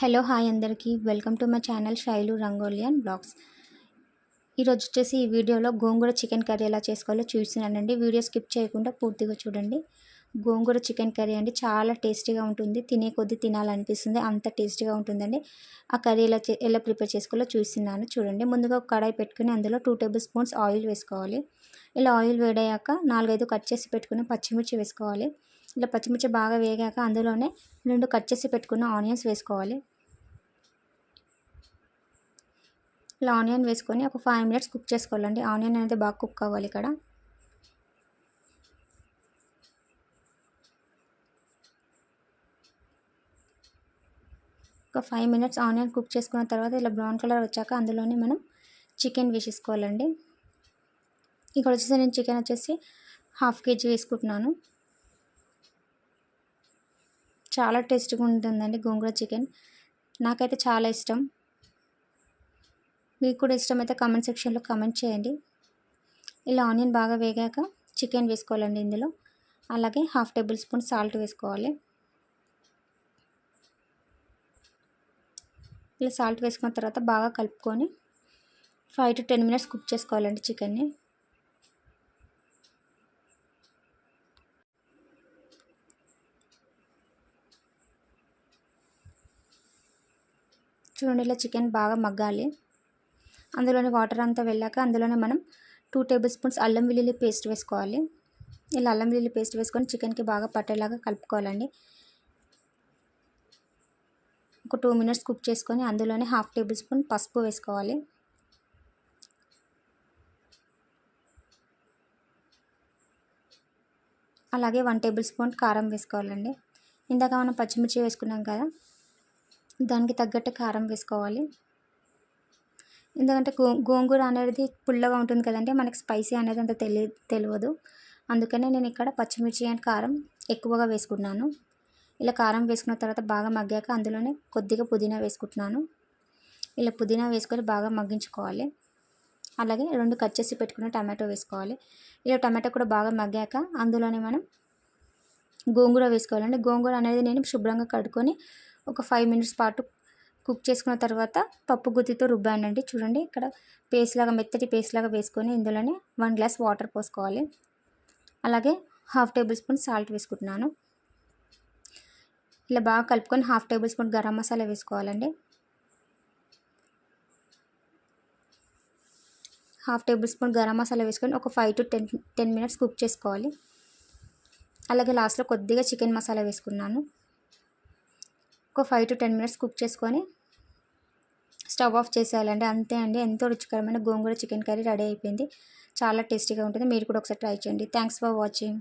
Hello hi అందరికీ. Welcome to my channel Shailu Rangolian blogs. ఈరోజు వచ్చేసి ఈ వీడియోలో గోంగూర చికెన్ కర్రీ ఎలా చేసుకోవాలో చూస్తున్నానండి. వీడియో స్కిప్ చేయకుండా పూర్తిగా చూడండి. గోంగూర చికెన్ కర్రీ అండి చాలా టేస్టీగా ఉంటుంది. తినే కొద్దీ తినాలనిపిస్తుంది. అంత టేస్టీగా ఉంటుందండి. ఆ కర్రీ ఎలా ఎలా ప్రిపేర్ చేసుకోవాలో చూస్తున్నాను. చూడండి. ముందుగా ఒక కడాయి పెట్టుకుని అందులో టూ టేబుల్ స్పూన్స్ ఆయిల్ వేసుకోవాలి. ఇలా ఆయిల్ వేడయ్యాక నాలుగైదు కట్ చేసి పెట్టుకుని పచ్చిమిర్చి వేసుకోవాలి. ఇలా పచ్చిమిర్చి బాగా వేగాక అందులోనే రెండు కట్ చేసి పెట్టుకున్న ఆనియన్స్ వేసుకోవాలి. ఇలా ఆనియన్ వేసుకొని ఒక ఫైవ్ మినిట్స్ కుక్ చేసుకోవాలండి. ఆనియన్ అనేది బాగా కుక్ అవ్వాలి ఇక్కడ. ఒక ఫైవ్ మినిట్స్ ఆనియన్ కుక్ చేసుకున్న తర్వాత ఇలా బ్రౌన్ కలర్ వచ్చాక అందులోనే మనం చికెన్ వేసేసుకోవాలండి. ఇక్కడ వచ్చేసి నేను చికెన్ వచ్చేసి హాఫ్ కేజీ వేసుకుంటున్నాను. చాలా టేస్ట్గా ఉంటుందండి గోంగూర చికెన్. నాకైతే చాలా ఇష్టం. మీకు కూడా ఇష్టమైతే కామెంట్ సెక్షన్లో కామెంట్ చేయండి. ఇలా ఆనియన్ బాగా వేగాక చికెన్ వేసుకోవాలండి ఇందులో. అలాగే హాఫ్ టేబుల్ స్పూన్ సాల్ట్ వేసుకోవాలి. ఇలా సాల్ట్ వేసుకున్న తర్వాత బాగా కలుపుకొని five to ten minutes cook చేసుకోవాలండి చికెన్ని. చూడండి ఇలా చికెన్ బాగా మగ్గాలి. అందులోని వాటర్ అంతా వెళ్ళాక అందులోనే మనం టూ టేబుల్ స్పూన్స్ అల్లం వెల్లుల్లి పేస్ట్ వేసుకోవాలి. ఇలా అల్లం వెల్లుల్లి పేస్ట్ వేసుకొని చికెన్కి బాగా పట్టేలాగా కలుపుకోవాలండి. ఒక టూ మినిట్స్ కుక్ చేసుకొని అందులోనే హాఫ్ టేబుల్ స్పూన్ పసుపు వేసుకోవాలి. అలాగే వన్ టేబుల్ స్పూన్ కారం వేసుకోవాలండి. ఇందాక మనం పచ్చిమిర్చి వేసుకున్నాం కదా దానికి తగ్గట్టు కారం వేసుకోవాలి. ఎందుకంటే గో గోంగూర అనేది పుల్లగా ఉంటుంది కదండి మనకి స్పైసీ అనేది అంత తెలి తెలియదు అందుకనే నేను ఇక్కడ పచ్చిమిర్చి అండ్ కారం ఎక్కువగా వేసుకున్నాను ఇలా కారం వేసుకున్న తర్వాత బాగా మగ్గాక అందులోనే కొద్దిగా పుదీనా వేసుకుంటున్నాను. ఇలా పుదీనా వేసుకొని బాగా మగ్గించుకోవాలి. అలాగే రెండు కట్ చేసి పెట్టుకున్న టమాటో వేసుకోవాలి. ఇలా టమాటో కూడా బాగా మగ్గాక అందులోనే మనం గోంగూర వేసుకోవాలండి. గోంగూర అనేది నేను శుభ్రంగా కడుక్కొని ఒక ఫైవ్ మినిట్స్ పాటు కుక్ చేసుకున్న తర్వాత పప్పు గుత్తితో రుబ్బానండి. చూడండి ఇక్కడ పేస్ట్ లాగా మెత్తటి పేస్ట్ లాగా వేసుకొని ఇందులోనే వన్ గ్లాస్ వాటర్ పోసుకోవాలి. అలాగే హాఫ్ టేబుల్ స్పూన్ సాల్ట్ వేసుకుంటున్నాను. ఇలా బాగా కలుపుకొని half table spoon garam masala వేసుకోవాలండి. Half table spoon garam masala వేసుకొని ఒక five to ten ten minutes cook చేసుకోవాలి. అలాగే లాస్ట్లో కొద్దిగా చికెన్ మసాలా వేసుకున్నాను. ఒక five to ten minutes cook చేసుకొని స్టవ్ ఆఫ్ చేసేయాలండి. అంతే అండి. ఎంతో రుచికరమైన గోంగూర చికెన్ కర్రీ రెడీ అయిపోయింది. చాలా టేస్టీగా ఉంటుంది. మీరు కూడా ఒకసారి ట్రై చేయండి. Thanks for watching.